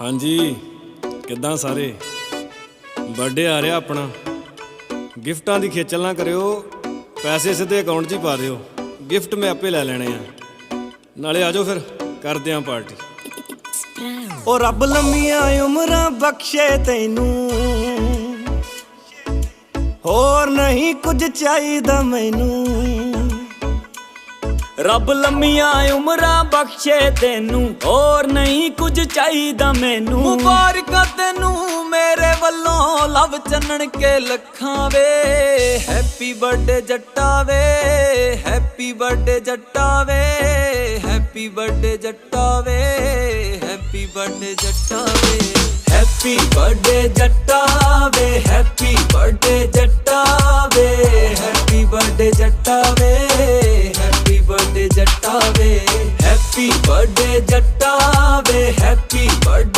ਹਾਂਜੀ। ਕਿੱਦਾਂ ਸਾਰੇ? ਬਰਥਡੇ ਆ ਰਿਹਾ ਆਪਣਾ। ਗਿਫਟਾਂ ਦੀ ਖੇਚਲ ਨਾ ਕਰਿਓ। ਪੈਸੇ ਸਿੱਧੇ ਅਕਾਊਂਟ 'ਚ ਹੀ ਪਾ ਦਿਓ। ਗਿਫਟ ਮੈਂ ਆਪੇ ਲੈ ਲੈਣੇ ਆ। ਨਾਲੇ ਆਜੋ ਫਿਰ, ਕਰਦੇ ਆਂ ਪਾਰਟੀ ਉਹ ਰੱਬ ਲੰਮੀਆਂ ਉਮਰਾਂ ਬਖਸ਼ੇ ਤੈਨੂੰ। ਹੋਰ ਨਹੀਂ ਕੁਝ ਚਾਹੀਦਾ ਮੈਨੂੰ। ਰੱਬ ਲੰਮੀਆਂ ਉਮਰਾਂ ਬਖਸ਼ੇ ਤੈਨੂੰ, ਹੋਰ ਨਹੀਂ ਕੁਝ ਚਾਹੀਦਾ ਮੈਨੂੰ। ਮੁਬਾਰਕਾਂ ਤੈਨੂੰ ਮੇਰੇ ਵੱਲੋਂ, ਲਵ ਚੰਨਣ ਕੇ ਲੱਖਾਂ ਵੇ। ਹੈਪੀ ਬਰਥਡੇ ਜੱਟਾ ਵੇ ਹੈਪੀ ਬਰਥਡੇ ਜੱਟਾ ਵੇ। ਹੈਪੀ ਬਰਥਡੇ ਜੱਟਾ ਵੇ ਹੈਪੀ ਬਰਥਡੇ ਜੱਟਾ ਵੇ। ਹੈਪੀ ਬਰਥਡੇ ਜੱਟਾ ਵੇ ਹੈਪੀ ਬਰਥਡੇ ਜੱਟਾ ਵੇ। ਹੈਪੀ ਬਰਥਡੇ ਜੱਟਾ ਵੇ ਹੈਪੀ ਬਰਥਡੇ ਜੱਟਾ ਵੇ ਹੈਪੀ ਬਰਥਡੇ